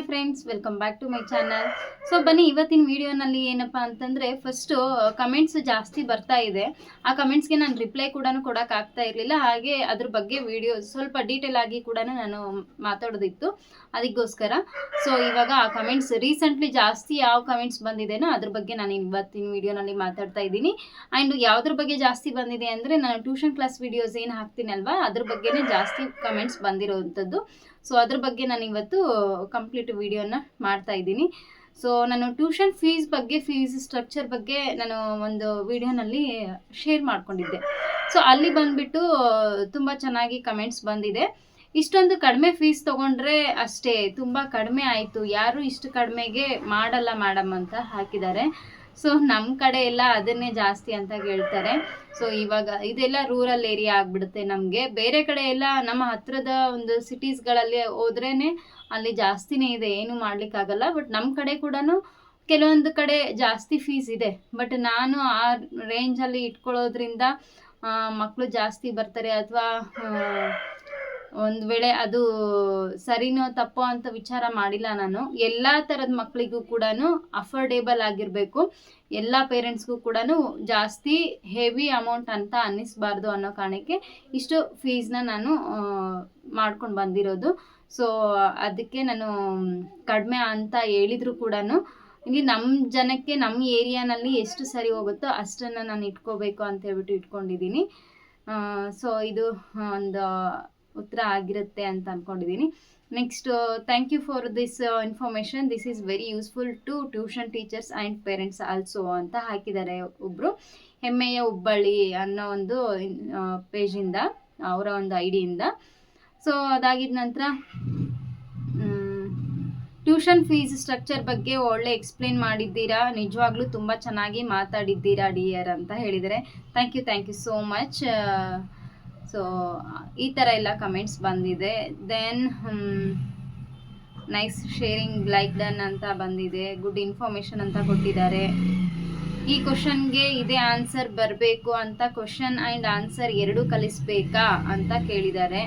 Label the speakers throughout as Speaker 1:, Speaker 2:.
Speaker 1: Hi friends welcome back to my channel so ಬನ್ನಿ, ಇವತ್ತಿನ ವಿಡಿಯೋನಲ್ಲಿ ಏನಪ್ಪ ಅಂತಂದರೆ ಫಸ್ಟು ಕಮೆಂಟ್ಸ್ ಜಾಸ್ತಿ ಬರ್ತಾ ಇದೆ. ಆ ಕಮೆಂಟ್ಸ್ಗೆ ನಾನು ರಿಪ್ಲೈ ಕೂಡ ಕೊಡೋಕ್ಕಾಗ್ತಾ ಇರಲಿಲ್ಲ. ಹಾಗೆ ಅದ್ರ ಬಗ್ಗೆ ವಿಡಿಯೋ ಸ್ವಲ್ಪ ಡೀಟೇಲ್ ಆಗಿ ಕೂಡ ನಾನು ಮಾತಾಡೋದಿತ್ತು. ಅದಕ್ಕೋಸ್ಕರ. ಸೊ ಇವಾಗ ಆ ಕಮೆಂಟ್ಸ್ ರೀಸೆಂಟ್ಲಿ ಜಾಸ್ತಿ ಯಾವ ಕಮೆಂಟ್ಸ್ ಬಂದಿದೆನೋ ಅದ್ರ ಬಗ್ಗೆ ನಾನು ಇವತ್ತಿನ ವಿಡಿಯೋನಲ್ಲಿ ಮಾತಾಡ್ತಾ ಇದ್ದೀನಿ. ಆ್ಯಂಡ್ ಯಾವ್ದ್ರ ಬಗ್ಗೆ ಜಾಸ್ತಿ ಬಂದಿದೆ ಅಂದರೆ ನಾನು ಟ್ಯೂಷನ್ ಕ್ಲಾಸ್ ವಿಡಿಯೋಸ್ ಏನು ಹಾಕ್ತೀನಲ್ವಾ, ಅದ್ರ ಬಗ್ಗೆನೇ ಜಾಸ್ತಿ ಕಮೆಂಟ್ಸ್ ಬಂದಿರೋವಂಥದ್ದು ಸೊ ಅದ್ರ ಬಗ್ಗೆ ನಾನು ಇವತ್ತು ಕಂಪ್ಲೀಟ್ ವಿಡಿಯೋನ ಮಾಡ್ತಾ ಇದ್ದೀನಿ. ಸೊ ನಾನು ಟ್ಯೂಷನ್ ಫೀಸ್ ಬಗ್ಗೆ ಫೀಸ್ ಸ್ಟ್ರಕ್ಚರ್ ಬಗ್ಗೆ ನಾನು ಒಂದು ವಿಡಿಯೋನಲ್ಲಿ ಶೇರ್ ಮಾಡ್ಕೊಂಡಿದ್ದೆ. ಸೊ ಅಲ್ಲಿ ಬಂದ್ಬಿಟ್ಟು, ತುಂಬ ಚೆನ್ನಾಗಿ ಕಮೆಂಟ್ಸ್ ಬಂದಿದೆ. ಇಷ್ಟೊಂದು ಕಡಿಮೆ ಫೀಸ್ ತಗೊಂಡ್ರೆ ಅಷ್ಟೇ, ತುಂಬ ಕಡಿಮೆ ಆಯಿತು. ಯಾರು ಇಷ್ಟು ಕಡಿಮೆಗೆ ಮಾಡಲ್ಲ ಮೇಡಮ್ ಅಂತ ಹಾಕಿದ್ದಾರೆ. ಸೊ ನಮ್ಮ ಕಡೆ ಎಲ್ಲ ಅದನ್ನೇ ಜಾಸ್ತಿ ಅಂತ ಹೇಳ್ತಾರೆ. ಸೊ ಇವಾಗ ಇದೆಲ್ಲ ರೂರಲ್ ಏರಿಯಾ ಆಗ್ಬಿಡುತ್ತೆ ನಮಗೆ. ಬೇರೆ ಕಡೆ ಎಲ್ಲ ನಮ್ಮ ಹತ್ರದ ಒಂದು ಸಿಟೀಸ್ಗಳಲ್ಲಿ ಹೋದ್ರೇ ಅಲ್ಲಿ ಜಾಸ್ತಿನೇ ಇದೆ, ಏನು ಮಾಡ್ಲಿಕ್ಕಾಗಲ್ಲ. ಬಟ್ ನಮ್ಮ ಕಡೆ ಕೂಡ ಕೆಲವೊಂದು ಕಡೆ ಜಾಸ್ತಿ ಫೀಸ್ ಇದೆ. ಬಟ್ ನಾನು ಆ ರೇಂಜಲ್ಲಿ ಇಟ್ಕೊಳ್ಳೋದ್ರಿಂದ ಮಕ್ಕಳು ಜಾಸ್ತಿ ಬರ್ತಾರೆ ಅಥವಾ ಒಂದು ವೇಳೆ ಅದು ಸರಿನೋ ತಪ್ಪೋ ಅಂತ ವಿಚಾರ ಮಾಡಿಲ್ಲ ನಾನು. ಎಲ್ಲ ಥರದ ಮಕ್ಕಳಿಗೂ ಕೂಡ ಅಫೋರ್ಡೇಬಲ್ ಆಗಿರಬೇಕು. ಎಲ್ಲ ಪೇರೆಂಟ್ಸ್ಗೂ ಕೂಡ ಜಾಸ್ತಿ ಹೆವಿ ಅಮೌಂಟ್ ಅಂತ ಅನ್ನಿಸ್ಬಾರ್ದು ಅನ್ನೋ ಕಾರಣಕ್ಕೆ ಇಷ್ಟು ಫೀಸ್ನ ನಾನು ಮಾಡ್ಕೊಂಡು ಬಂದಿರೋದು. ಸೊ ಅದಕ್ಕೆ ನಾನು ಕಡಿಮೆ ಅಂತ ಹೇಳಿದ್ರು ಕೂಡ ಇಲ್ಲಿ ನಮ್ಮ ಜನಕ್ಕೆ ನಮ್ಮ ಏರಿಯಾನಲ್ಲಿ ಎಷ್ಟು ಸರಿ ಹೋಗುತ್ತೋ ಅಷ್ಟನ್ನು ನಾನು ಇಟ್ಕೋಬೇಕು ಅಂತ ಹೇಳ್ಬಿಟ್ಟು ಇಟ್ಕೊಂಡಿದ್ದೀನಿ. ಸೊ ಇದು ಒಂದು ಉತ್ತರ ಆಗಿರುತ್ತೆ ಅಂತ ಅಂದ್ಕೊಂಡಿದ್ದೀನಿ next thank you for this information this is very useful to tuition teachers and parents also ಅಂತ ಹಾಕಿದ್ದಾರೆ ಒಬ್ಬರು ಹೆಮ್ಮೆಯ ಹುಬ್ಬಳ್ಳಿ ಅನ್ನೋ ಒಂದು ಪೇಜಿಂದ ಅವರ ಒಂದು ಐಡಿಯಿಂದ ಸೊ ಅದಾಗಿದ ನಂತರ ಟ್ಯೂಷನ್ ಫೀಸ್ ಸ್ಟ್ರಕ್ಚರ್ ಬಗ್ಗೆ ಒಳ್ಳೆ ಎಕ್ಸ್ಪ್ಲೇನ್ ಮಾಡಿದ್ದೀರಾ? ನಿಜವಾಗ್ಲೂ ತುಂಬ ಚೆನ್ನಾಗಿ ಮಾತಾಡಿದ್ದೀರಾ ಡಿಯರ್ ಅಂತ ಹೇಳಿದರೆ. Thank you thank you so much so ಈ ಥರ ಎಲ್ಲ ಕಮೆಂಟ್ಸ್ ಬಂದಿದೆ. Then nice sharing like done ಅಂತ ಬಂದಿದೆ. ಗುಡ್ ಇನ್ಫಾರ್ಮೇಷನ್ ಅಂತ ಕೊಟ್ಟಿದ್ದಾರೆ. ಈ ಕ್ವಶನ್ಗೆ ಇದೇ ಆನ್ಸರ್ ಬರಬೇಕು ಅಂತ ಕ್ವಶನ್ ಆ್ಯಂಡ್ ಆನ್ಸರ್ ಎರಡೂ ಕಲಿಸ್ಬೇಕಾ ಅಂತ ಕೇಳಿದ್ದಾರೆ.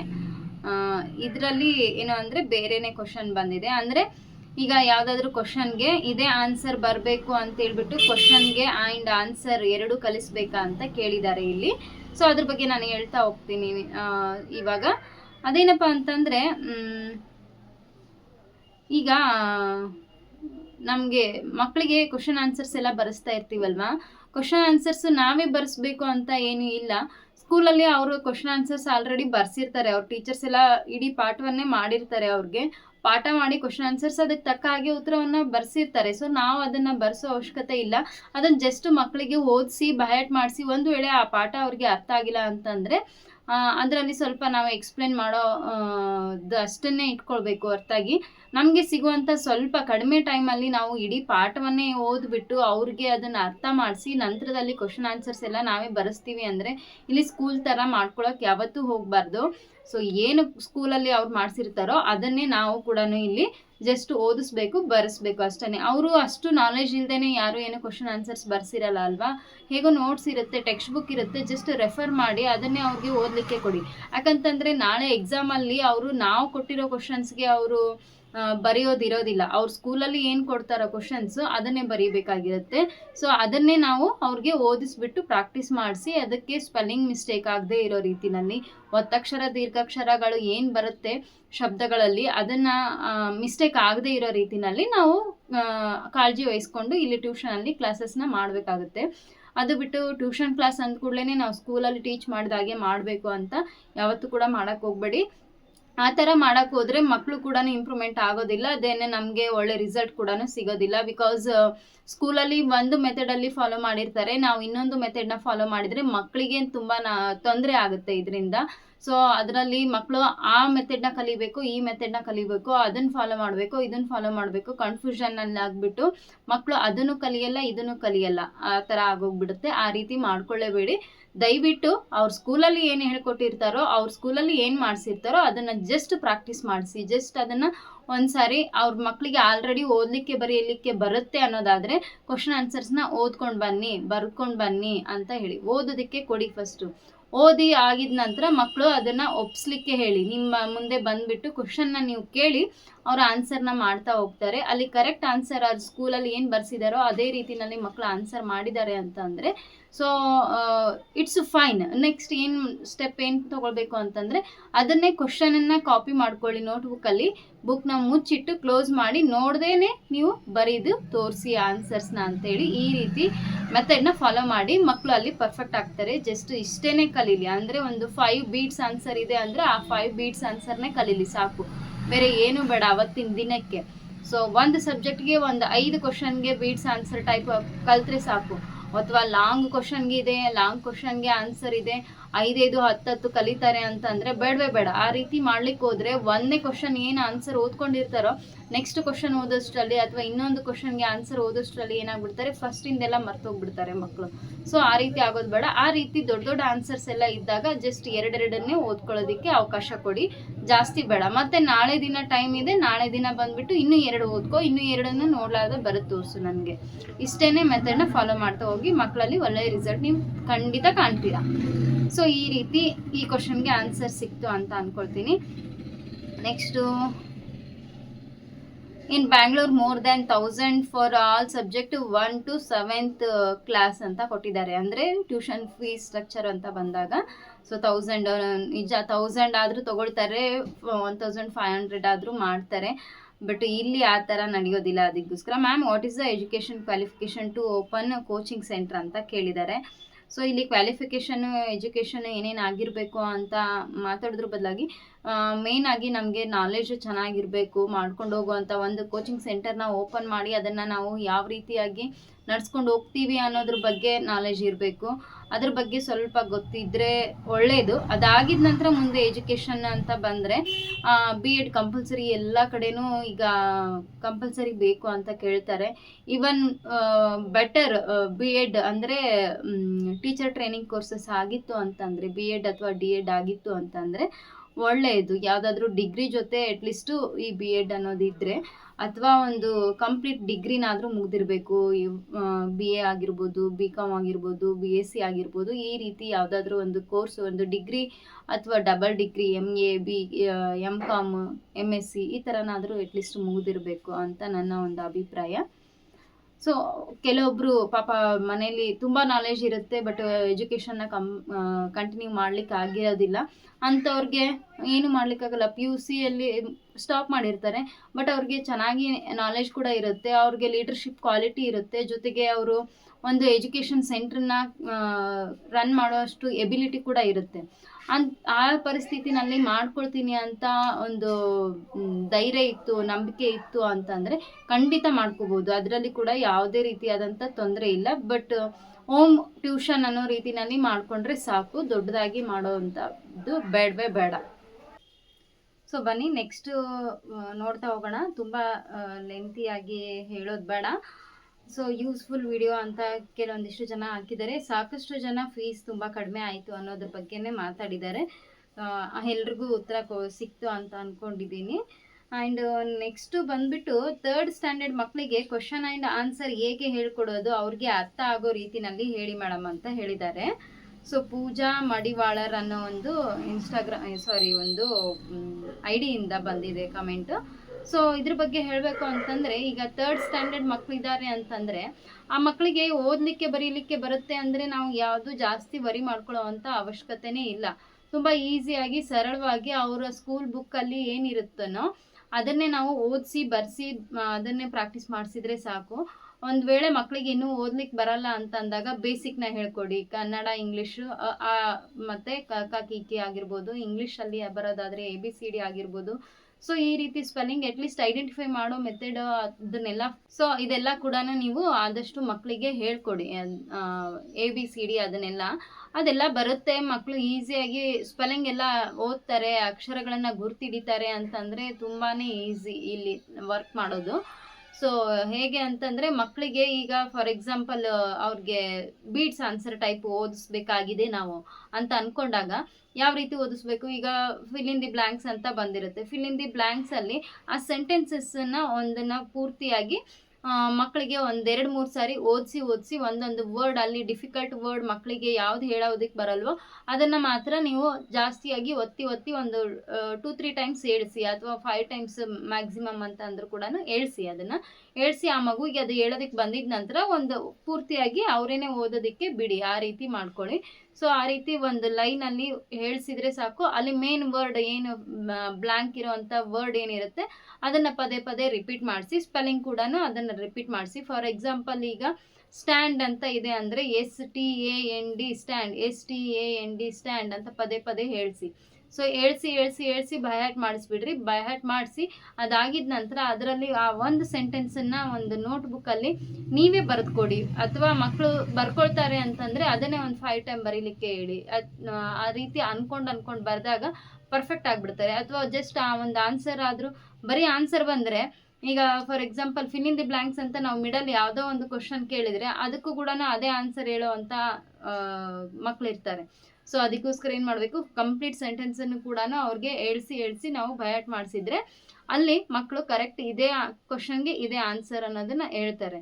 Speaker 1: ಇದರಲ್ಲಿ ಏನು ಅಂದರೆ ಬೇರೆನೇ ಕ್ವಶನ್ ಬಂದಿದೆ. ಅಂದರೆ ಈಗ ಯಾವುದಾದ್ರೂ ಕ್ವಶನ್ಗೆ ಇದೇ ಆನ್ಸರ್ ಬರಬೇಕು ಅಂತ ಹೇಳ್ಬಿಟ್ಟು ಕ್ವಶನ್ಗೆ ಆ್ಯಂಡ್ ಆನ್ಸರ್ ಎರಡೂ ಕಲಿಸ್ಬೇಕಾ ಅಂತ ಕೇಳಿದ್ದಾರೆ ಇಲ್ಲಿ. ಸೊ ಅದ್ರ ಬಗ್ಗೆ ನಾನು ಹೇಳ್ತಾ ಹೋಗ್ತೀನಿ. ಇವಾಗ ಅದೇನಪ್ಪ ಅಂತಂದ್ರೆ ಈಗ ನಮಗೆ ಮಕ್ಕಳಿಗೆ ಕ್ವಶನ್ ಆನ್ಸರ್ಸ್ ಎಲ್ಲ ಬರೆಸ್ತಾ ಇರ್ತೀವಲ್ವಾ? ಕ್ವಶನ್ ಆನ್ಸರ್ಸ್ ನಾವೇ ಬರೆಸ್ಬೇಕು ಅಂತ ಏನೂ ಇಲ್ಲ. ಸ್ಕೂಲಲ್ಲಿ ಅವರು ಕ್ವಶನ್ ಆನ್ಸರ್ಸ್ ಆಲ್ರೆಡಿ ಬರ್ಸಿರ್ತಾರೆ. ಅವ್ರ ಟೀಚರ್ಸ್ ಎಲ್ಲ ಇಡೀ ಪಾಠವನ್ನೇ ಮಾಡಿರ್ತಾರೆ ಅವ್ರಿಗೆ. ಪಾಠ ಮಾಡಿ ಕ್ವಶನ್ ಆನ್ಸರ್ಸ್ ಅದಕ್ಕೆ ತಕ್ಕ ಹಾಗೆ ಉತ್ತರವನ್ನು ಬರ್ಸಿರ್ತಾರೆ. ಸೊ ನಾವು ಅದನ್ನು ಬರ್ಸೋ ಅವಶ್ಯಕತೆ ಇಲ್ಲ. ಅದನ್ನು ಜಸ್ಟ್ ಮಕ್ಕಳಿಗೆ ಓದಿಸಿ, ಬಯಟ್ ಮಾಡಿಸಿ ಒಂದು ವೇಳೆ ಆ ಪಾಠ ಅವ್ರಿಗೆ ಅರ್ಥ ಆಗಿಲ್ಲ ಅಂತಂದರೆ ಅದರಲ್ಲಿ ಸ್ವಲ್ಪ ನಾವು ಎಕ್ಸ್ಪ್ಲೇನ್ ಮಾಡೋ ಅಷ್ಟನ್ನೇ ಇಟ್ಕೊಳ್ಬೇಕು ಹೊರತಾಗಿ. ನಮಗೆ ಸಿಗುವಂಥ ಸ್ವಲ್ಪ ಕಡಿಮೆ ಟೈಮಲ್ಲಿ ನಾವು ಇಡೀ ಪಾಠವನ್ನೇ ಓದ್ಬಿಟ್ಟು ಅವ್ರಿಗೆ ಅದನ್ನು ಅರ್ಥ ಮಾಡಿಸಿ, ನಂತರದಲ್ಲಿ ಕ್ವಶನ್ ಆನ್ಸರ್ಸ್ ಎಲ್ಲ ನಾವೇ ಬರೆಸ್ತೀವಿ ಅಂದರೆ, ಇಲ್ಲಿ ಸ್ಕೂಲ್ ಥರ ಮಾಡ್ಕೊಳಕ್ಕೆ ಯಾವತ್ತೂ ಹೋಗಬಾರ್ದು. ಸೊ ಏನು ಸ್ಕೂಲಲ್ಲಿ ಅವ್ರು ಮಾಡಿಸಿರ್ತಾರೋ ಅದನ್ನೇ ನಾವು ಕೂಡ ಇಲ್ಲಿ ಜಸ್ಟ್ ಓದಿಸ್ಬೇಕು, ಬರೆಸ್ಬೇಕು ಅಷ್ಟೇ ಅವರು ಅಷ್ಟು ನಾಲೆಜ್ ಇಲ್ಲದೇ ಯಾರು ಏನು ಕ್ವಶನ್ ಆನ್ಸರ್ಸ್ ಬರ್ಸಿರಲ್ಲ ಅಲ್ವಾ? ಹೇಗೋ ನೋಟ್ಸ್ ಇರುತ್ತೆ ಟೆಕ್ಸ್ಟ್ ಬುಕ್ ಇರುತ್ತೆ ಜಸ್ಟ್ ರೆಫರ್ ಮಾಡಿ ಅದನ್ನೇ ಅವ್ರಿಗೆ ಓದಲಿಕ್ಕೆ ಕೊಡಿ. ಯಾಕಂತಂದರೆ ನಾಳೆ ಎಕ್ಸಾಮಲ್ಲಿ ಅವರು ನಾವು ಕೊಟ್ಟಿರೋ ಕ್ವಶನ್ಸ್ಗೆ ಅವರು ಬರೆಯೋದಿರೋದಿಲ್ಲ ಅವ್ರ ಸ್ಕೂಲಲ್ಲಿ ಏನು ಕೊಡ್ತಾರೋ ಕ್ವಶನ್ಸು ಅದನ್ನೇ ಬರೀಬೇಕಾಗಿರುತ್ತೆ. ಸೊ ಅದನ್ನೇ ನಾವು ಅವ್ರಿಗೆ ಓದಿಸ್ಬಿಟ್ಟು ಪ್ರಾಕ್ಟೀಸ್ ಮಾಡಿಸಿ ಅದಕ್ಕೆ ಸ್ಪೆಲ್ಲಿಂಗ್ ಮಿಸ್ಟೇಕ್ ಆಗದೆ ಇರೋ ರೀತಿನಲ್ಲಿ ಒತ್ತಕ್ಷರ, ದೀರ್ಘಾಕ್ಷರಗಳು ಏನು ಬರುತ್ತೆ ಶಬ್ದಗಳಲ್ಲಿ ಅದನ್ನು ಮಿಸ್ಟೇಕ್ ಆಗದೆ ಇರೋ ರೀತಿನಲ್ಲಿ ನಾವು ಕಾಳಜಿ ವಹಿಸ್ಕೊಂಡು ಇಲ್ಲಿ ಟ್ಯೂಷನಲ್ಲಿ ಕ್ಲಾಸಸ್ನ ಮಾಡಬೇಕಾಗುತ್ತೆ. ಅದು ಬಿಟ್ಟು ಟ್ಯೂಷನ್ ಕ್ಲಾಸ್ ಅಂದ ಕೂಡಲೇ ನಾವು ಸ್ಕೂಲಲ್ಲಿ ಟೀಚ್ ಮಾಡಿದಾಗೆ ಮಾಡಬೇಕು ಅಂತ ಯಾವತ್ತೂ ಕೂಡ ಮಾಡೋಕ್ಕೆ ಹೋಗಬೇಡಿ. ಆ ಥರ ಮಾಡೋಕ್ಕೆ ಹೋದರೆ ಮಕ್ಕಳು ಕೂಡ ಇಂಪ್ರೂವ್ಮೆಂಟ್ ಆಗೋದಿಲ್ಲ. ಅದೇನೆ ನಮಗೆ ಒಳ್ಳೆ ರಿಸಲ್ಟ್ ಕೂಡ ಸಿಗೋದಿಲ್ಲ. ಬಿಕಾಸ್ ಸ್ಕೂಲಲ್ಲಿ ಒಂದು ಮೆಥಡಲ್ಲಿ ಫಾಲೋ ಮಾಡಿರ್ತಾರೆ. ನಾವು ಇನ್ನೊಂದು ಮೆಥಡ್ನ ಫಾಲೋ ಮಾಡಿದರೆ ಮಕ್ಕಳಿಗೆ ತುಂಬ ತೊಂದರೆ ಆಗುತ್ತೆ ಇದರಿಂದ. ಸೊ ಅದರಲ್ಲಿ ಮಕ್ಕಳು ಆ ಮೆಥಡ್ನ ಕಲಿಬೇಕು, ಈ ಮೆಥಡ್ನ ಕಲಿಬೇಕು ಅದನ್ನು ಫಾಲೋ ಮಾಡಬೇಕು ಇದನ್ನು ಫಾಲೋ ಮಾಡಬೇಕು ಕನ್ಫ್ಯೂಷನ್ನಲ್ಲಿ ಆಗಿಬಿಟ್ಟು ಮಕ್ಕಳು ಅದನ್ನು ಕಲಿಯಲ್ಲ, ಇದನ್ನು ಕಲಿಯಲ್ಲ. ಆ ಥರ ಆಗೋಗ್ಬಿಡುತ್ತೆ. ಆ ರೀತಿ ಮಾಡ್ಕೊಳ್ಳೇಬೇಡಿ. ದಯವಿಟ್ಟು ಅವ್ರ ಸ್ಕೂಲಲ್ಲಿ ಏನು ಹೇಳ್ಕೊಟ್ಟಿರ್ತಾರೋ, ಅವ್ರ ಸ್ಕೂಲಲ್ಲಿ ಏನು ಮಾಡಿಸಿರ್ತಾರೋ ಅದನ್ನು ಜಸ್ಟ್ ಪ್ರಾಕ್ಟೀಸ್ ಮಾಡಿಸಿ. ಜಸ್ಟ್ ಅದನ್ನು ಒಂದು ಸಾರಿ ಅವ್ರ ಮಕ್ಕಳಿಗೆ ಆಲ್ರೆಡಿ ಓದಲಿಕ್ಕೆ ಬರೆಯಲಿಕ್ಕೆ ಬರುತ್ತೆ ಅನ್ನೋದಾದರೆ ಕ್ವಶನ್ ಆನ್ಸರ್ಸ್ನ ಓದ್ಕೊಂಡು ಬನ್ನಿ, ಬರ್ಕೊಂಡು ಬನ್ನಿ ಅಂತ ಹೇಳಿ. ಓದೋದಕ್ಕೆ ಕೊಡಿ ಫಸ್ಟು ಓದಿ ಆಗಿದ ನಂತರ ಮಕ್ಕಳು ಅದನ್ನು ಒಪ್ಸ್ಲಿಕ್ಕೆ ಹೇಳಿ. ನಿಮ್ಮ ಮುಂದೆ ಬಂದುಬಿಟ್ಟು ಕ್ವಶನ್ನ ನೀವು ಕೇಳಿ ಅವ್ರ ಆನ್ಸರ್ನ ಮಾಡ್ತಾ ಹೋಗ್ತಾರೆ. ಅಲ್ಲಿ ಕರೆಕ್ಟ್ ಆನ್ಸರ್ ಅವ್ರ ಸ್ಕೂಲಲ್ಲಿ ಏನು ಬರ್ಸಿದಾರೋ ಅದೇ ರೀತಿನಲ್ಲಿ ಮಕ್ಕಳು ಆನ್ಸರ್ ಮಾಡಿದ್ದಾರೆ ಅಂತ ಅಂದರೆ ಸೊ ಇಟ್ಸ್ ಫೈನ್ ನೆಕ್ಸ್ಟ್ ಏನು ಸ್ಟೆಪ್ ಏನು ತೊಗೊಳ್ಬೇಕು ಅಂತಂದರೆ, ಅದನ್ನೇ ಕ್ವಶನನ್ನು ಕಾಪಿ ಮಾಡ್ಕೊಳ್ಳಿ ನೋಟ್ಬುಕ್ಕಲ್ಲಿ ಬುಕ್ನ ಮುಚ್ಚಿಟ್ಟು ಕ್ಲೋಸ್ ಮಾಡಿ ನೋಡ್ದೇನೆ ನೀವು ಬರೀದು ತೋರಿಸಿ ಆನ್ಸರ್ಸ್ನ ಅಂತೇಳಿ ಈ ರೀತಿ ಮೆಥಡ್ನ ಫಾಲೋ ಮಾಡಿ ಮಕ್ಕಳು ಅಲ್ಲಿ ಪರ್ಫೆಕ್ಟ್ ಆಗ್ತಾರೆ. ಜಸ್ಟ್ ಇಷ್ಟೇ ಕಲೀಲಿ. ಅಂದರೆ ಒಂದು ಫೈವ್ ಬೀಟ್ಸ್ ಆನ್ಸರ್ ಇದೆ ಅಂದರೆ ಆ ಫೈವ್ ಬೀಟ್ಸ್ ಆನ್ಸರ್ನೇ ಕಲೀಲಿ ಸಾಕು. ಬೇರೆ ಏನು ಬೇಡ ಅವತ್ತಿನ ದಿನಕ್ಕೆ. ಸೊ ಒಂದು ಸಬ್ಜೆಕ್ಟ್ಗೆ ಒಂದು ಐದು ಕ್ವಶನ್ಗೆ ಬೀಟ್ಸ್ ಆನ್ಸರ್ ಟೈಪ್ ಕಲ್ತ್ರೆ ಸಾಕು. ಅಥವಾ ಲಾಂಗ್ ಕ್ವಶನ್ಗೆ ಇದೆ ಲಾಂಗ್ ಕ್ವಶನ್ಗೆ ಆನ್ಸರ್ ಇದೆ. ಐದೈದು ಹತ್ತತ್ತು ಕಲಿತಾರೆ ಅಂತಂದರೆ ಬೇಡವೇ ಬೇಡ. ಆ ರೀತಿ ಮಾಡ್ಲಿಕ್ಕೆ ಹೋದ್ರೆ ಒಂದೇ ಕ್ವಶನ್ ಏನು ಆನ್ಸರ್ ಓದ್ಕೊಂಡಿರ್ತಾರೋ ನೆಕ್ಸ್ಟ್ ಕ್ವಶನ್ ಓದೋಷ್ಟರಲ್ಲಿ ಅಥವಾ ಇನ್ನೊಂದು ಕ್ವಶನ್ಗೆ ಆನ್ಸರ್ ಓದೋಷ್ಟರಲ್ಲಿ ಏನಾಗ್ಬಿಡ್ತಾರೆ? ಫಸ್ಟಿಂದೆಲ್ಲ ಮರ್ತೋಗ್ಬಿಡ್ತಾರೆ ಮಕ್ಕಳು ಸೊ ಆ ರೀತಿ ಆಗೋದು ಬೇಡ. ಆ ರೀತಿ ದೊಡ್ಡ ದೊಡ್ಡ ಆನ್ಸರ್ಸ್ ಎಲ್ಲ ಇದ್ದಾಗ ಜಸ್ಟ್ ಎರಡೆರಡನ್ನೇ ಓದ್ಕೊಳ್ಳೋದಕ್ಕೆ ಅವಕಾಶ ಕೊಡಿ. ಜಾಸ್ತಿ ಬೇಡ. ಮತ್ತೆ ನಾಳೆ ದಿನ ಟೈಮ್ ಇದೆ, ನಾಳೆ ದಿನ ಬಂದ್ಬಿಟ್ಟು ಇನ್ನೂ ಎರಡು ಓದ್ಕೋ, ಇನ್ನೂ ಎರಡನ್ನು ನೋಡ್ಲಾರ್ದೆ ಬರುತ್ತೆ ತೋರಿಸು ನನಗೆ. ಇಷ್ಟೇನೆ ಮೆಥಡ್ನ ಫಾಲೋ ಮಾಡ್ತಾ ಹೋಗಿ ಮಕ್ಕಳಲ್ಲಿ ಒಳ್ಳೆಯ ರಿಸಲ್ಟ್ ನೀವು ಖಂಡಿತ ಕಾಣ್ತೀರಾ. ಸೊ ಈ ರೀತಿ ಈ ಕ್ವಶನ್ಗೆ ಆನ್ಸರ್ ಸಿಕ್ತು ಅಂತ ಅಂದ್ಕೊಳ್ತೀನಿ next in Bangalore more than thousand for all subject one to seventh class ಅಂತ ಕೊಟ್ಟಿದ್ದಾರೆ. ಅಂದರೆ ಟ್ಯೂಷನ್ ಫೀ ಸ್ಟ್ರಕ್ಚರ್ ಅಂತ ಬಂದಾಗ ಸೊ ತೌಸಂಡ್ ನಿಜ ತೌಸಂಡ್ ಆದರೂ ತೊಗೊಳ್ತಾರೆ ಒನ್ ತೌಸಂಡ್ ಫೈವ್ ಹಂಡ್ರೆಡ್ ಆದರೂ ಮಾಡ್ತಾರೆ. ಬಟ್ ಇಲ್ಲಿ ಆ ಥರ ನಡೆಯೋದಿಲ್ಲ ಅದಕ್ಕೋಸ್ಕರ. Ma'am what is the education qualification to open coaching centre ಅಂತ ಕೇಳಿದ್ದಾರೆ. ಸೊ ಇಲ್ಲಿ ಕ್ವಾಲಿಫಿಕೇಷನ್ ಎಜುಕೇಷನ್ ಏನೇನು ಆಗಿರಬೇಕು ಅಂತ ಮಾತಾಡೋದ್ರ ಬದಲಾಗಿ ಮೇನ್ ಆಗಿ ನಮಗೆ ನಾಲೆಜ್ ಚೆನ್ನಾಗಿರಬೇಕು, ಮಾಡ್ಕೊಂಡು ಹೋಗುವಂಥ ಒಂದು ಕೋಚಿಂಗ್ ಸೆಂಟರ್ನ ಓಪನ್ ಮಾಡಿ ಅದನ್ನು ನಾವು ಯಾವ ರೀತಿಯಾಗಿ ನಡ್ಸ್ಕೊಂಡು ಹೋಗ್ತೀವಿ ಅನ್ನೋದ್ರ ಬಗ್ಗೆ ನಾಲೆಜ್ ಇರಬೇಕು. ಅದ್ರ ಬಗ್ಗೆ ಸ್ವಲ್ಪ ಗೊತ್ತಿದ್ರೆ ಒಳ್ಳೆಯದು ಅದಾಗಿದ ನಂತರ ಮುಂದೆ ಎಜುಕೇಷನ್ ಅಂತ ಬಂದರೆ ಬಿ ಎಡ್ ಕಂಪಲ್ಸರಿ ಎಲ್ಲ ಕಡೆನೂ ಈಗ ಕಂಪಲ್ಸರಿ ಬೇಕು ಅಂತ ಕೇಳ್ತಾರೆ. ಈವನ್ ಬೆಟರ್ ಬಿ ಎಡ್ ಅಂದರೆ ಟೀಚರ್ ಟ್ರೈನಿಂಗ್ ಕೋರ್ಸಸ್ ಆಗಿತ್ತು ಅಂತಂದರೆ ಬಿ ಎಡ್ ಅಥವಾ ಡಿ ಎಡ್ ಆಗಿತ್ತು ಅಂತಂದರೆ ಒಳ್ಳೆಯದು. ಯಾವುದಾದ್ರೂ ಡಿಗ್ರಿ ಜೊತೆ ಅಟ್ಲೀಸ್ಟು ಈ ಬಿ ಎಡ್ ಅನ್ನೋದಿದ್ದರೆ ಅಥವಾ ಒಂದು ಕಂಪ್ಲೀಟ್ ಡಿಗ್ರಿನಾದರೂ ಮುಗ್ದಿರಬೇಕು. ಬಿ ಎ ಆಗಿರ್ಬೋದು ಬಿ ಕಾಮ್ ಆಗಿರ್ಬೋದು ಬಿ ಎಸ್ ಸಿ ಆಗಿರ್ಬೋದು, ಈ ರೀತಿ ಯಾವುದಾದ್ರೂ ಒಂದು ಕೋರ್ಸ್, ಒಂದು ಡಿಗ್ರಿ ಅಥವಾ double degree M A B M Com M S C ಈ ಥರನಾದರೂ ಅಟ್ಲೀಸ್ಟ್ ಮುಗಿದಿರಬೇಕು ಅಂತ ನನ್ನ ಒಂದು ಅಭಿಪ್ರಾಯ. ಸೊ ಕೆಲವೊಬ್ರು ಪಾಪ ಮನೇಲಿ ತುಂಬ ನಾಲೆಜ್ ಇರುತ್ತೆ ಬಟ್ ಎಜುಕೇಷನ್ನ ಕಮ್ ಕಂಟಿನ್ಯೂ ಮಾಡ್ಲಿಕ್ಕೆ ಆಗಿರೋದಿಲ್ಲ. ಅಂಥವ್ರಿಗೆ ಏನು ಮಾಡ್ಲಿಕ್ಕಾಗಲ್ಲ. ಪಿ ಯು ಸಿಯಲ್ಲಿ ಸ್ಟಾಪ್ ಮಾಡಿರ್ತಾರೆ ಬಟ್ ಅವ್ರಿಗೆ ಚೆನ್ನಾಗಿ ನಾಲೆಜ್ ಕೂಡ ಇರುತ್ತೆ. ಅವ್ರಿಗೆ ಲೀಡರ್ಶಿಪ್ ಕ್ವಾಲಿಟಿ ಇರುತ್ತೆ. ಜೊತೆಗೆ ಅವರು ಒಂದು ಎಜುಕೇಷನ್ ಸೆಂಟ್ರನ್ನ ರನ್ ಮಾಡುವಷ್ಟು ಎಬಿಲಿಟಿ ಕೂಡ ಇರುತ್ತೆ. ಅನ್ ಆ ಪರಿಸ್ಥಿತಿನಲ್ಲಿ ಮಾಡ್ಕೊಳ್ತೀನಿ ಅಂತ ಒಂದು ಧೈರ್ಯ ಇತ್ತು, ನಂಬಿಕೆ ಇತ್ತು ಅಂತಂದ್ರೆ ಖಂಡಿತ ಮಾಡ್ಕೋಬೋದು. ಅದರಲ್ಲಿ ಕೂಡ ಯಾವುದೇ ರೀತಿಯಾದಂಥ ತೊಂದರೆ ಇಲ್ಲ. ಬಟ್ ಹೋಮ್ ಟ್ಯೂಷನ್ ಅನ್ನೋ ರೀತಿನಲ್ಲಿ ಮಾಡ್ಕೊಂಡ್ರೆ ಸಾಕು. ದೊಡ್ಡದಾಗಿ ಮಾಡೋವಂಥದ್ದು ಬೇಡವೇ ಬೇಡ. ಸೊ ಬನ್ನಿ ನೆಕ್ಸ್ಟ್ ನೋಡ್ತಾ ಹೋಗೋಣ. ತುಂಬ ಲೆಂತಿಯಾಗಿ ಹೇಳೋದು ಬೇಡ. ಸೊ ಯೂಸ್ಫುಲ್ ವಿಡಿಯೋ ಅಂತ ಕೆಲವೊಂದಿಷ್ಟು ಜನ ಹಾಕಿದ್ದಾರೆ. ಸಾಕಷ್ಟು ಜನ ಫೀಸ್ ತುಂಬ ಕಡಿಮೆ ಆಯಿತು ಅನ್ನೋದ್ರ ಬಗ್ಗೆನೇ ಮಾತಾಡಿದ್ದಾರೆ. ಎಲ್ರಿಗೂ ಉತ್ತರ ಕೊ, ಸಿಕ್ತು ಅಂತ ಅಂದ್ಕೊಂಡಿದ್ದೀನಿ ಆ್ಯಂಡ್ ನೆಕ್ಸ್ಟು ಬಂದ್ಬಿಟ್ಟು ತರ್ಡ್ ಸ್ಟ್ಯಾಂಡರ್ಡ್ ಮಕ್ಕಳಿಗೆ ಕ್ವಶನ್ ಆ್ಯಂಡ್ ಆನ್ಸರ್ ಹೇಗೆ ಹೇಳ್ಕೊಡೋದು ಅವ್ರಿಗೆ ಅರ್ಥ ಆಗೋ ರೀತಿನಲ್ಲಿ ಹೇಳಿ ಮೇಡಮ್ ಅಂತ ಹೇಳಿದ್ದಾರೆ. ಸೊ ಪೂಜಾ ಮಡಿವಾಳರ್ ಅನ್ನೋ ಒಂದು ಇನ್ಸ್ಟಾಗ್ರಾಮ್ ಸಾರಿ ಒಂದು ಐ ಡಿಯಿಂದ ಬಂದಿದೆ ಕಮೆಂಟು ಸೊ ಇದ್ರ ಬಗ್ಗೆ ಹೇಳಬೇಕು ಅಂತಂದರೆ ಈಗ ತರ್ಡ್ ಸ್ಟ್ಯಾಂಡರ್ಡ್ ಮಕ್ಕಳಿದ್ದಾರೆ ಅಂತಂದರೆ ಆ ಮಕ್ಕಳಿಗೆ ಓದಲಿಕ್ಕೆ ಬರೀಲಿಕ್ಕೆ ಬರುತ್ತೆ ಅಂದರೆ ನಾವು ಯಾವುದು ಜಾಸ್ತಿ ವರಿ ಮಾಡ್ಕೊಳ್ಳೋ ಅಂಥ ಅವಶ್ಯಕತೆನೇ ಇಲ್ಲ ತುಂಬ ಈಸಿಯಾಗಿ ಸರಳವಾಗಿ ಅವರ ಸ್ಕೂಲ್ ಬುಕ್ಕಲ್ಲಿ ಏನಿರುತ್ತನೋ ಅದನ್ನೇ ನಾವು ಓದಿಸಿ ಬರೆಸಿ ಅದನ್ನೇ ಪ್ರಾಕ್ಟೀಸ್ ಮಾಡಿಸಿದ್ರೆ ಸಾಕು ಒಂದು ವೇಳೆ ಮಕ್ಕಳಿಗೆ ಇನ್ನೂ ಓದ್ಲಿಕ್ಕೆ ಬರಲ್ಲ ಅಂತ ಅಂದಾಗ ಬೇಸಿಕ್ನ ಹೇಳ್ಕೊಡಿ ಕನ್ನಡ ಇಂಗ್ಲೀಷು ಮತ್ತು ಕ ಕ ಕಿ ಕಿ ಆಗಿರ್ಬೋದು ಇಂಗ್ಲೀಷಲ್ಲಿ ಬರೋದಾದರೆ ಎ ಬಿ ಸಿ ಡಿ ಆಗಿರ್ಬೋದು ಸೊ ಈ ರೀತಿ ಸ್ಪೆಲ್ಲಿಂಗ್ ಅಟ್ಲೀಸ್ಟ್ ಐಡೆಂಟಿಫೈ ಮಾಡೋ ಮೆಥಡ್ ಅದನ್ನೆಲ್ಲ. ಸೊ ಇದೆಲ್ಲ ಕೂಡ ನೀವು ಆದಷ್ಟು ಮಕ್ಕಳಿಗೆ ಹೇಳ್ಕೊಡಿ. ಎ ಬಿ ಸಿ ಡಿ ಅದನ್ನೆಲ್ಲ. ಅದೆಲ್ಲ ಬರುತ್ತೆ. ಮಕ್ಕಳು ಈಸಿಯಾಗಿ ಸ್ಪೆಲ್ಲಿಂಗ್ ಎಲ್ಲ ಓದ್ತಾರೆ, ಅಕ್ಷರಗಳನ್ನು ಗುರ್ತಿಡಿತಾರೆ ಅಂತಂದರೆ ತುಂಬಾ ಈಸಿ ಇಲ್ಲಿ ವರ್ಕ್ ಮಾಡೋದು. ಸೊ ಹೇಗೆ ಅಂತಂದರೆ ಮಕ್ಕಳಿಗೆ ಈಗ ಫಾರ್ ಎಕ್ಸಾಂಪಲ್ ಅವ್ರಿಗೆ ಬೀಟ್ಸ್ ಆನ್ಸರ್ ಟೈಪ್ ಓದಿಸ್ಬೇಕಾಗಿದೆ ನಾವು ಅಂತ ಅಂದ್ಕೊಂಡಾಗ ಯಾವ ರೀತಿ ಓದಿಸ್ಬೇಕು? ಈಗ ಫಿಲ್ ಇನ್ ದಿ ಬ್ಲ್ಯಾಂಕ್ಸ್ ಅಂತ ಬಂದಿರುತ್ತೆ. ಫಿಲ್ ಇನ್ ದಿ ಬ್ಲ್ಯಾಂಕ್ಸಲ್ಲಿ ಆ ಸೆಂಟೆನ್ಸಸ್ಸನ್ನು ಒಂದನ್ನು ಪೂರ್ತಿಯಾಗಿ ಮಕ್ಕಳಿಗೆ ಒಂದೆರಡು ಮೂರು ಸಾರಿ ಓದಿಸಿ ಓದಿಸಿ ಒಂದೊಂದು ವರ್ಡ್ ಅಲ್ಲಿ ಡಿಫಿಕಲ್ಟ್ ವರ್ಡ್ ಮಕ್ಕಳಿಗೆ ಯಾವ್ದು ಹೇಳೋದಕ್ಕೆ ಬರಲ್ವೋ ಅದನ್ನು ಮಾತ್ರ ನೀವು ಜಾಸ್ತಿಯಾಗಿ ಒತ್ತಿ ಒತ್ತಿ ಒಂದು ಟೂ ತ್ರೀ ಟೈಮ್ಸ್ ಹೇಳಿಸಿ ಅಥವಾ ಫೈವ್ ಟೈಮ್ಸ್ ಮ್ಯಾಕ್ಸಿಮಮ್ ಅಂತ ಅಂದ್ರೂ ಕೂಡ ಹೇಳಿಸಿ ಅದನ್ನು. ಹೇಳಿಸಿ ಆ ಮಗುಗೆ ಅದು ಹೇಳೋದಕ್ಕೆ ಬಂದಿದ ನಂತರ ಒಂದು ಪೂರ್ತಿಯಾಗಿ ಅವರೇನೆ ಓದೋದಕ್ಕೆ ಬಿಡಿ, ಆ ರೀತಿ ಮಾಡ್ಕೊಳ್ಳಿ. ಸೊ ಆ ರೀತಿ ಒಂದು ಲೈನಲ್ಲಿ ಹೇಳಿಸಿದ್ರೆ ಸಾಕು. ಅಲ್ಲಿ ಮೇನ್ ವರ್ಡ್ ಏನು ಬ್ಲ್ಯಾಂಕ್ ಇರೋವಂಥ ವರ್ಡ್ ಏನಿರುತ್ತೆ, ಅದನ್ನು ಪದೇ ಪದೇ ರಿಪೀಟ್ ಮಾಡಿಸಿ ಸ್ಪೆಲ್ಲಿಂಗ್ ಕೂಡ ಅದನ್ನು ರಿಪೀಟ್ ಮಾಡಿಸಿ. ಫಾರ್ ಎಕ್ಸಾಂಪಲ್ ಈಗ ಸ್ಟ್ಯಾಂಡ್ ಅಂತ ಇದೆ ಅಂದರೆ S T A N D stand S T A N D stand ಅಂತ ಪದೇ ಪದೇ ಹೇಳಿಸಿ. ಸೊ ಏಳ್ಸಿ ಏಳ್ಸಿ ಏಳ್ಸಿ ಬೈಹ್ಯಾಟ್ ಮಾಡಿಸ್ಬಿಡ್ರಿ. ಬೈಹ್ಯಾಟ್ ಮಾಡಿಸಿ ಅದಾಗಿದ ನಂತರ ಅದರಲ್ಲಿ ಆ ಒಂದು ಸೆಂಟೆನ್ಸನ್ನು ಒಂದು ನೋಟ್ಬುಕ್ಕಲ್ಲಿ ನೀವೇ ಬರೆದುಕೊಡಿ. ಅಥವಾ ಮಕ್ಕಳು ಬರ್ಕೊಳ್ತಾರೆ ಅಂತಂದರೆ ಅದನ್ನೇ ಒಂದು ಫೈವ್ ಟೈಮ್ ಬರೀಲಿಕ್ಕೆ ಹೇಳಿ. ಆ ರೀತಿ ಅಂದ್ಕೊಂಡು ಅಂದ್ಕೊಂಡು ಬರೆದಾಗ ಪರ್ಫೆಕ್ಟ್ ಆಗಿಬಿಡ್ತಾರೆ. ಅಥವಾ ಜಸ್ಟ್ ಆ ಒಂದು ಆನ್ಸರ್ ಆದರೂ, ಬರೀ ಆನ್ಸರ್ ಬಂದರೆ, ಈಗ for example fill in the blanks ಅಂತ ನಾವು ಮಿಡಲ್ ಯಾವುದೋ ಒಂದು ಕ್ವಶನ್ ಕೇಳಿದರೆ ಅದಕ್ಕೂ ಕೂಡ ಅದೇ ಆನ್ಸರ್ ಹೇಳೋ ಅಂತ ಮಕ್ಕಳಿರ್ತಾರೆ ಸೊ ಅದಕ್ಕೋಸ್ಕರ ಏನು ಮಾಡಬೇಕು? ಕಂಪ್ಲೀಟ್ ಸೆಂಟೆನ್ಸನ್ನು ಕೂಡ ಅವ್ರಿಗೆ ಹೇಳ್ಸಿ ಹೇಳ್ಸಿ ನಾವು ಬಯಟ್ ಮಾಡಿಸಿದ್ರೆ ಅಲ್ಲಿ ಮಕ್ಕಳು ಕರೆಕ್ಟ್ ಇದೇ ಕ್ವಶನ್ಗೆ ಇದೇ ಆನ್ಸರ್ ಅನ್ನೋದನ್ನ ಹೇಳ್ತಾರೆ.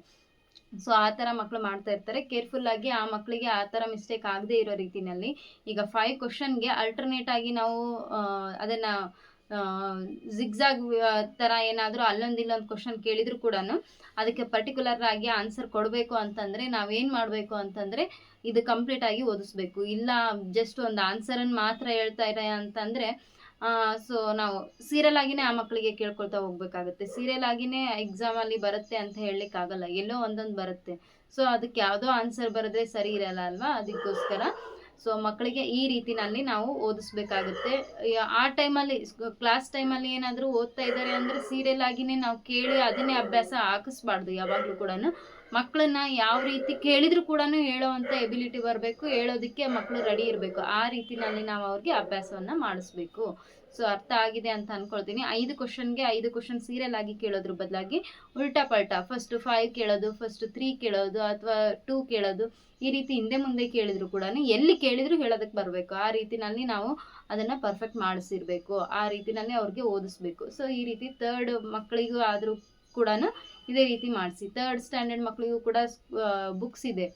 Speaker 1: ಸೊ ಆ ಥರ ಮಕ್ಕಳು ಮಾಡ್ತಾ ಇರ್ತಾರೆ. ಕೇರ್ಫುಲ್ ಆಗಿ ಆ ಮಕ್ಕಳಿಗೆ ಆ ಥರ ಮಿಸ್ಟೇಕ್ ಆಗದೆ ಇರೋ ರೀತಿನಲ್ಲಿ ಈಗ ಫೈವ್ ಕ್ವಶನ್ಗೆ ಅಲ್ಟರ್ನೇಟ್ ಆಗಿ ನಾವು ಅದನ್ನು ಜಿಗ್ಜಾಗ್ ಥರ ಏನಾದರೂ ಅಲ್ಲೊಂದು ಇಲ್ಲೊಂದು ಕ್ವಶನ್ ಕೇಳಿದ್ರು ಕೂಡ ಅದಕ್ಕೆ ಪರ್ಟಿಕ್ಯುಲರ್ ಆಗಿ ಆನ್ಸರ್ ಕೊಡಬೇಕು ಅಂತಂದರೆ ನಾವೇನು ಮಾಡಬೇಕು ಅಂತಂದರೆ ಇದು ಕಂಪ್ಲೀಟ್ ಆಗಿ ಓದಿಸ್ಬೇಕು. ಇಲ್ಲ ಜಸ್ಟ್ ಒಂದು ಆನ್ಸರನ್ನು ಮಾತ್ರ ಹೇಳ್ತಾ ಇರ ಅಂತಂದರೆ ಸೊ ನಾವು ಸೀರಿಯಲ್ ಆಗಿನೇ ಆ ಮಕ್ಕಳಿಗೆ ಕೇಳ್ಕೊಳ್ತಾ ಹೋಗ್ಬೇಕಾಗುತ್ತೆ. ಸೀರಿಯಲ್ ಆಗಿನೇ ಎಕ್ಸಾಮಲ್ಲಿ ಬರುತ್ತೆ ಅಂತ ಹೇಳಲಿಕ್ಕಾಗಲ್ಲ. ಎಲ್ಲೋ ಒಂದೊಂದು ಬರುತ್ತೆ. ಸೊ ಅದಕ್ಕೆ ಯಾವುದೋ ಆನ್ಸರ್ ಬರೆದ್ರೆ ಸರಿ ಇರಲ್ಲ ಅಲ್ವಾ? ಅದಕ್ಕೋಸ್ಕರ ಸೊ ಮಕ್ಕಳಿಗೆ ಈ ರೀತಿನಲ್ಲಿ ನಾವು ಓದಿಸ್ಬೇಕಾಗುತ್ತೆ. ಆ ಟೈಮಲ್ಲಿ ಕ್ಲಾಸ್ ಟೈಮಲ್ಲಿ ಏನಾದರೂ ಓದ್ತಾ ಇದ್ದಾರೆ ಅಂದರೆ ಸೀರಿಯಲ್ ಆಗಿನೇ ನಾವು ಕೇಳಿ ಅದನ್ನೇ ಅಭ್ಯಾಸ ಹಾಕಿಸ್ಬಾರ್ದು ಯಾವಾಗಲೂ ಕೂಡ ಮಕ್ಕಳನ್ನ ಯಾವ ರೀತಿ ಕೇಳಿದ್ರು ಕೂಡ ಹೇಳೋ ಅಂತ ಎಬಿಲಿಟಿ ಬರಬೇಕು, ಹೇಳೋದಕ್ಕೆ ಮಕ್ಕಳು ರೆಡಿ ಇರಬೇಕು. ಆ ರೀತಿನಲ್ಲಿ ನಾವು ಅವ್ರಿಗೆ ಅಭ್ಯಾಸವನ್ನು ಮಾಡಿಸ್ಬೇಕು. ಸೊ ಅರ್ಥ ಆಗಿದೆ ಅಂತ ಅನ್ಕೊಳ್ತೀನಿ. ಐದು ಕ್ವಶನ್ಗೆ ಐದು ಕ್ವಶನ್ ಸೀರಿಯಲ್ ಆಗಿ ಕೇಳೋದ್ರ ಬದಲಾಗಿ ಉಲ್ಟಾ ಪಲ್ಟಾ ಫಸ್ಟ್ ಫೈವ್ ಕೇಳೋದು ಫಸ್ಟ್ ತ್ರೀ ಕೇಳೋದು ಅಥವಾ ಟೂ ಕೇಳೋದು ಈ ರೀತಿ ಹಿಂದೆ ಮುಂದೆ ಕೇಳಿದ್ರು ಕೂಡ ಎಲ್ಲಿ ಕೇಳಿದ್ರು ಹೇಳೋದಕ್ಕೆ ಬರಬೇಕು. ಆ ರೀತಿನಲ್ಲಿ ನಾವು ಅದನ್ನು ಪರ್ಫೆಕ್ಟ್ ಮಾಡಿಸಿರ್ಬೇಕು. ಆ ರೀತಿನಲ್ಲಿ ಅವ್ರಿಗೆ ಓದಿಸ್ಬೇಕು. ಸೊ ಈ ರೀತಿ ತರ್ಡ್ ಮಕ್ಕಳಿಗೂ ಆದರೂ ಕೂಡ ಇದೇ ರೀತಿ ಮಾಡಿಸಿ. ತರ್ಡ್ ಸ್ಟ್ಯಾಂಡರ್ಡ್ ಮಕ್ಕಳಿಗೂ ಕೂಡ ಬುಕ್ಸ್ ಇದೆ.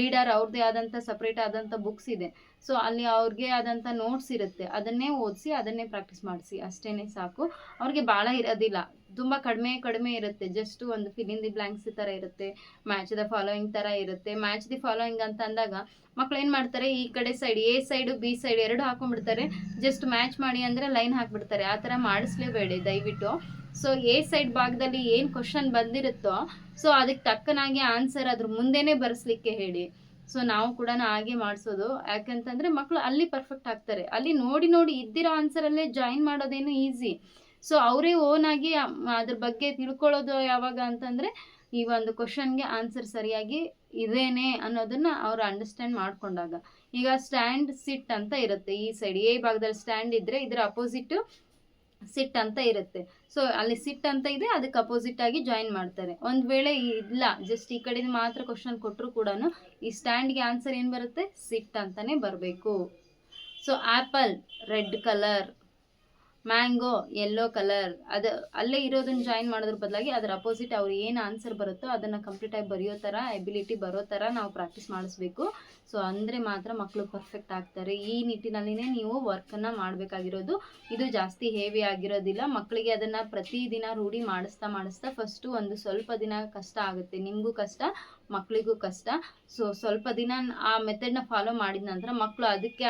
Speaker 1: ರೀಡರ್ ಅವ್ರದ್ದೇ ಆದಂಥ ಸಪ್ರೇಟ್ ಆದಂಥ ಬುಕ್ಸ್ ಇದೆ. ಸೊ ಅಲ್ಲಿ ಅವ್ರಿಗೆ ಆದಂಥ ನೋಟ್ಸ್ ಇರುತ್ತೆ. ಅದನ್ನೇ ಓದಿಸಿ, ಅದನ್ನೇ ಪ್ರಾಕ್ಟೀಸ್ ಮಾಡಿಸಿ. ಅಷ್ಟೇ ಸಾಕು. ಅವ್ರಿಗೆ ಭಾಳ ಇರೋದಿಲ್ಲ. ತುಂಬ ಕಡಿಮೆ ಕಡಿಮೆ ಇರುತ್ತೆ. ಜಸ್ಟ್ ಒಂದು ಫಿಲಿನ್ ದಿ ಬ್ಲ್ಯಾಂಕ್ಸ್ ಥರ ಇರುತ್ತೆ. ಮ್ಯಾಚ್ ದ ಫಾಲೋಯಿಂಗ್ ಥರ ಇರುತ್ತೆ. ಮ್ಯಾಚ್ ದಿ ಫಾಲೋಯಿಂಗ್ ಅಂತ ಅಂದಾಗ ಮಕ್ಳು ಏನು ಮಾಡ್ತಾರೆ? ಈ ಕಡೆ side A side B side ಎರಡು ಹಾಕೊಂಡ್ಬಿಡ್ತಾರೆ. ಜಸ್ಟ್ ಮ್ಯಾಚ್ ಮಾಡಿ ಅಂದರೆ ಲೈನ್ ಹಾಕ್ಬಿಡ್ತಾರೆ. ಆ ಥರ ಮಾಡಿಸ್ಲೇಬೇಡಿ ದಯವಿಟ್ಟು. ಸೊ ಎ ಸೈಡ್ ಭಾಗದಲ್ಲಿ ಏನು ಕ್ವಶನ್ ಬಂದಿರುತ್ತೋ ಸೊ ಅದಕ್ಕೆ ತಕ್ಕನಾಗಿ ಆನ್ಸರ್ ಅದ್ರ ಮುಂದೆನೇ ಬರೆಸ್ಲಿಕ್ಕೆ ಹೇಳಿ. ಸೊ ನಾವು ಕೂಡ ಹಾಗೆ ಮಾಡಿಸೋದು. ಯಾಕಂತಂದ್ರೆ ಮಕ್ಕಳು ಅಲ್ಲಿ ಪರ್ಫೆಕ್ಟ್ ಆಗ್ತಾರೆ. ಅಲ್ಲಿ ನೋಡಿ ನೋಡಿ ಇದ್ದಿರೋ ಆನ್ಸರಲ್ಲೇ ಜಾಯಿನ್ ಮಾಡೋದೇನು ಈಸಿ ಸೊ ಅವರೇ ಓನ್ ಆಗಿ ಅದ್ರ ಬಗ್ಗೆ ತಿಳ್ಕೊಳ್ಳೋದು ಯಾವಾಗ ಅಂತಂದರೆ, ಈ ಒಂದು ಕ್ವಶನ್ಗೆ ಆನ್ಸರ್ ಸರಿಯಾಗಿ ಇದೇನೆ ಅನ್ನೋದನ್ನ ಅವ್ರು ಅಂಡರ್ಸ್ಟ್ಯಾಂಡ್ ಮಾಡ್ಕೊಂಡಾಗ. ಈಗ ಸ್ಟ್ಯಾಂಡ್ ಸಿಟ್ ಅಂತ ಇರುತ್ತೆ. ಈ ಸೈಡ್ ಎ ಭಾಗದಲ್ಲಿ ಸ್ಟ್ಯಾಂಡ್ ಇದ್ದರೆ ಇದರ ಅಪೋಸಿಟ್ ಸಿಟ್ ಅಂತ ಇರುತ್ತೆ. ಸೊ ಅಲ್ಲಿ ಸಿಟ್ ಅಂತ ಇದೆ, ಅದಕ್ಕೆ ಅಪೋಸಿಟ್ ಆಗಿ ಜಾಯಿನ್ ಮಾಡ್ತಾರೆ. ಒಂದು ವೇಳೆ ಇಲ್ಲ ಜಸ್ಟ್ ಈ ಕಡೆ ಮಾತ್ರ ಕ್ವಶನ್ ಕೊಟ್ಟರು ಕೂಡ ಈ ಸ್ಟ್ಯಾಂಡ್ಗೆ ಆನ್ಸರ್ ಏನು ಬರುತ್ತೆ? ಸಿಟ್ ಅಂತಾನೆ ಬರಬೇಕು. So apple red colour mango yellow colour ಅದು, ಅಲ್ಲೇ ಇರೋದನ್ನ ಜಾಯಿನ್ ಮಾಡೋದ್ರ ಬದಲಾಗಿ ಅದರ ಅಪೋಸಿಟ್ ಅವ್ರು ಏನು ಆನ್ಸರ್ ಬರುತ್ತೋ ಅದನ್ನು ಕಂಪ್ಲೀಟಾಗಿ ಬರೆಯೋ ಥರ ಎಬಿಲಿಟಿ ಬರೋ ಥರ ನಾವು ಪ್ರಾಕ್ಟೀಸ್ ಮಾಡಿಸ್ಬೇಕು. ಸೊ ಅಂದರೆ ಮಾತ್ರ ಮಕ್ಕಳು ಪರ್ಫೆಕ್ಟ್ ಆಗ್ತಾರೆ. ಈ ನಿಟ್ಟಿನಲ್ಲಿನೇ ನೀವು ವರ್ಕನ್ನು ಮಾಡಬೇಕಾಗಿರೋದು. ಇದು ಜಾಸ್ತಿ ಹೇವಿ ಆಗಿರೋದಿಲ್ಲ. ಮಕ್ಕಳಿಗೆ ಅದನ್ನು ಪ್ರತಿದಿನ ರೂಢಿ ಮಾಡಿಸ್ತಾ ಮಾಡಿಸ್ತಾ ಫಸ್ಟು ಒಂದು ಸ್ವಲ್ಪ ದಿನ ಕಷ್ಟ ಆಗುತ್ತೆ. ನಿಮಗೂ ಕಷ್ಟ ಮಕ್ಕಳಿಗೂ ಕಷ್ಟ. ಸೊ ಸ್ವಲ್ಪ ದಿನ ಆ ಮೆಥಡ್ನ ಫಾಲೋ ಮಾಡಿದ ನಂತರ ಮಕ್ಕಳು ಅದಕ್ಕೆ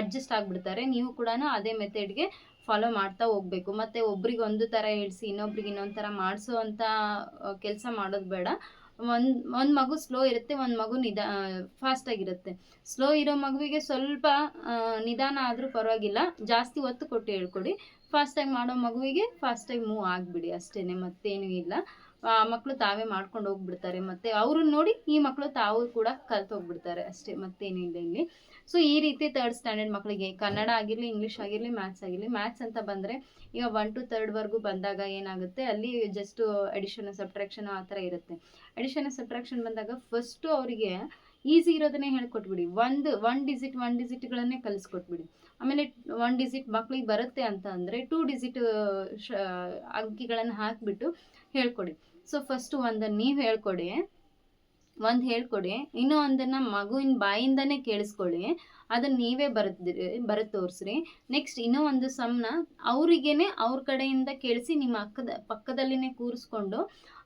Speaker 1: ಅಡ್ಜಸ್ಟ್ ಆಗಿಬಿಡ್ತಾರೆ. ನೀವು ಕೂಡ ಅದೇ ಮೆಥಡ್ಗೆ ಫಾಲೋ ಮಾಡ್ತಾ ಹೋಗ್ಬೇಕು. ಮತ್ತೆ ಒಬ್ರಿಗೆ ಒಂದು ಥರ ಹೇಳಿಸಿ, ಇನ್ನೊಬ್ರಿಗೆ ಇನ್ನೊಂದು ಥರ ಮಾಡಿಸೋ ಕೆಲಸ ಮಾಡೋದು ಬೇಡ. ಒಂದು ಒಂದು ಮಗು ಸ್ಲೋ ಇರುತ್ತೆ, ಒಂದು ಮಗು ನಿಧಾ ಫಾಸ್ಟಾಗಿರುತ್ತೆ ಸ್ಲೋ ಇರೋ ಮಗುವಿಗೆ ಸ್ವಲ್ಪ ನಿಧಾನ ಆದರೂ ಪರವಾಗಿಲ್ಲ. ಜಾಸ್ತಿ ಒತ್ತು ಕೊಟ್ಟು ಹೇಳ್ಕೊಡಿ. ಫಾಸ್ಟಾಗಿ ಮಾಡೋ ಮಗುವಿಗೆ ಫಾಸ್ಟಾಗಿ ಮೂವ್ ಆಗ್ಬಿಡಿ ಅಷ್ಟೇನೆ, ಮತ್ತೇನು ಇಲ್ಲ. ಮಕ್ಕಳು ತಾವೇ ಮಾಡ್ಕೊಂಡು ಹೋಗ್ಬಿಡ್ತಾರೆ. ಮತ್ತು ಅವ್ರನ್ನ ನೋಡಿ ಈ ಮಕ್ಕಳು ತಾವು ಕೂಡ ಕಲ್ತು ಹೋಗ್ಬಿಡ್ತಾರೆ ಅಷ್ಟೇ. ಮತ್ತೇನಿಲ್ಲ ಇಲ್ಲಿ ಸೊ ಈ ರೀತಿ ತರ್ಡ್ ಸ್ಟ್ಯಾಂಡರ್ಡ್ ಮಕ್ಕಳಿಗೆ ಕನ್ನಡ ಆಗಿರಲಿ ಇಂಗ್ಲೀಷ್ ಆಗಿರಲಿ ಮ್ಯಾಥ್ಸ್ ಆಗಿರಲಿ ಮ್ಯಾಥ್ಸ್ ಅಂತ ಬಂದರೆ ಈಗ ಒನ್ ಟು ತರ್ಡ್ವರೆಗೂ ಬಂದಾಗ ಏನಾಗುತ್ತೆ? ಅಲ್ಲಿ ಜಸ್ಟ್ ಅಡಿಷನ್ ಸಬ್ಟ್ರಾಕ್ಷನ್ ಆ ಥರ ಇರುತ್ತೆ. ಅಡಿಷನ್ ಸಬ್ಟ್ರಾಕ್ಷನ್ ಬಂದಾಗ ಫಸ್ಟು ಅವರಿಗೆ ಈಸಿ ಇರೋದನ್ನೇ ಹೇಳ್ಕೊಟ್ಬಿಡಿ. ಒಂದು ಒನ್ ಡಿಜಿಟ್ ಒನ್ ಡಿಜಿಟ್ಗಳನ್ನೇ ಕಲಿಸ್ಕೊಟ್ಬಿಡಿ. ಆಮೇಲೆ ಒನ್ ಡಿಜಿಟ್ ಮಕ್ಳಿಗೆ ಬರುತ್ತೆ ಅಂತ ಅಂದರೆ ಟೂ ಡಿಜಿಟ್ ಅಂಕಿಗಳನ್ನು ಹಾಕಿಬಿಟ್ಟು ಹೇಳ್ಕೊಡಿ. ಸೊ ಫಸ್ಟ್ ಒಂದನ್ನು ನೀವು ಹೇಳ್ಕೊಡಿ. ಒಂದು ಹೇಳ್ಕೊಡಿ. ಇನ್ನೂ ಒಂದನ್ನು ಮಗುವಿನ ಬಾಯಿಂದನೇ ಕೇಳಿಸ್ಕೊಳ್ಳಿ. ಅದನ್ನು ನೀವೇ ಬರೆದ್ರಿ ಬರೆದು ತೋರಿಸ್ರಿ ನೆಕ್ಸ್ಟ್ ಇನ್ನೂ ಒಂದು ಸಮ್ನ ಅವರಿಗೇನೆ ಅವ್ರ ಕಡೆಯಿಂದ ಕೇಳಿಸಿ ನಿಮ್ಮ ಅಕ್ಕದ ಪಕ್ಕದಲ್ಲಿನೇ ಕೂರಿಸ್ಕೊಂಡು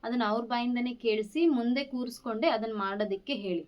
Speaker 1: ಅದನ್ನು ಅವ್ರ ಬಾಯಿಂದನೇ ಕೇಳಿಸಿ ಮುಂದೆ ಕೂರಿಸ್ಕೊಂಡೆ ಅದನ್ನು ಮಾಡೋದಕ್ಕೆ ಹೇಳಿ.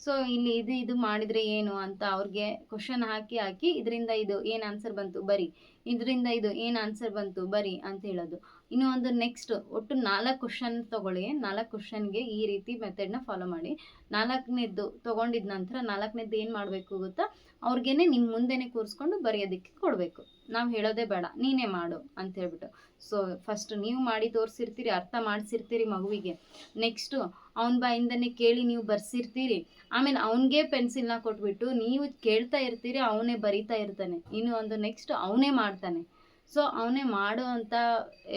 Speaker 1: ಸೊ ಇಲ್ಲಿ ಇದು ಇದು ಮಾಡಿದರೆ ಏನು ಅಂತ ಅವ್ರಿಗೆ ಕ್ವಶನ್ ಹಾಕಿ ಹಾಕಿ, ಇದರಿಂದ ಇದು ಏನು ಆನ್ಸರ್ ಬಂತು? ಬರಿ. ಇದರಿಂದ ಇದು ಏನು ಆನ್ಸರ್ ಬಂತು? ಬರಿ ಅಂತ ಹೇಳೋದು. ಇನ್ನು ಒಂದು ನೆಕ್ಸ್ಟ್ ಒಟ್ಟು ನಾಲ್ಕು ಕ್ವಶನ್ ತೊಗೊಳ್ಳಿ. ನಾಲ್ಕು ಕ್ವಶನ್ಗೆ ಈ ರೀತಿ ಮೆಥಡ್ನ ಫಾಲೋ ಮಾಡಿ. ನಾಲ್ಕನೇದ್ದು ತೊಗೊಂಡಿದ ನಂತರ ನಾಲ್ಕನೇದ್ದು ಏನು ಮಾಡಬೇಕು ಗೊತ್ತಾ? ಅವ್ರಿಗೇನೆ ನಿಮ್ಮ ಮುಂದೆನೇ ಕೂರಿಸ್ಕೊಂಡು ಬರೆಯೋದಕ್ಕೆ ಕೊಡಬೇಕು. ನಾವು ಹೇಳೋದೇ ಬೇಡ. ನೀನೇ ಮಾಡು ಅಂತ ಹೇಳ್ಬಿಟ್ಟು. ಸೊ ಫಸ್ಟ್ ನೀವು ಮಾಡಿ ತೋರಿಸಿರ್ತೀರಿ, ಅರ್ಥ ಮಾಡಿಸಿರ್ತೀರಿ ಮಗುವಿಗೆ. ನೆಕ್ಸ್ಟು ಅವನ ಬಾಯಿಂದನೇ ಕೇಳಿ ನೀವು ಬರ್ಸಿರ್ತೀರಿ. ಆಮೇಲೆ ಅವನಿಗೆ ಪೆನ್ಸಿಲ್ನ ಕೊಟ್ಬಿಟ್ಟು ನೀವು ಕೇಳ್ತಾ ಇರ್ತೀರಿ, ಅವನೇ ಬರಿತಾ ಇರ್ತಾನೆ. ಇನ್ನು ಒಂದು ನೆಕ್ಸ್ಟ್ ಅವನೇ ಮಾಡ್ತಾನೆ. ಸೊ ಅವನೇ ಮಾಡೋ ಅಂಥ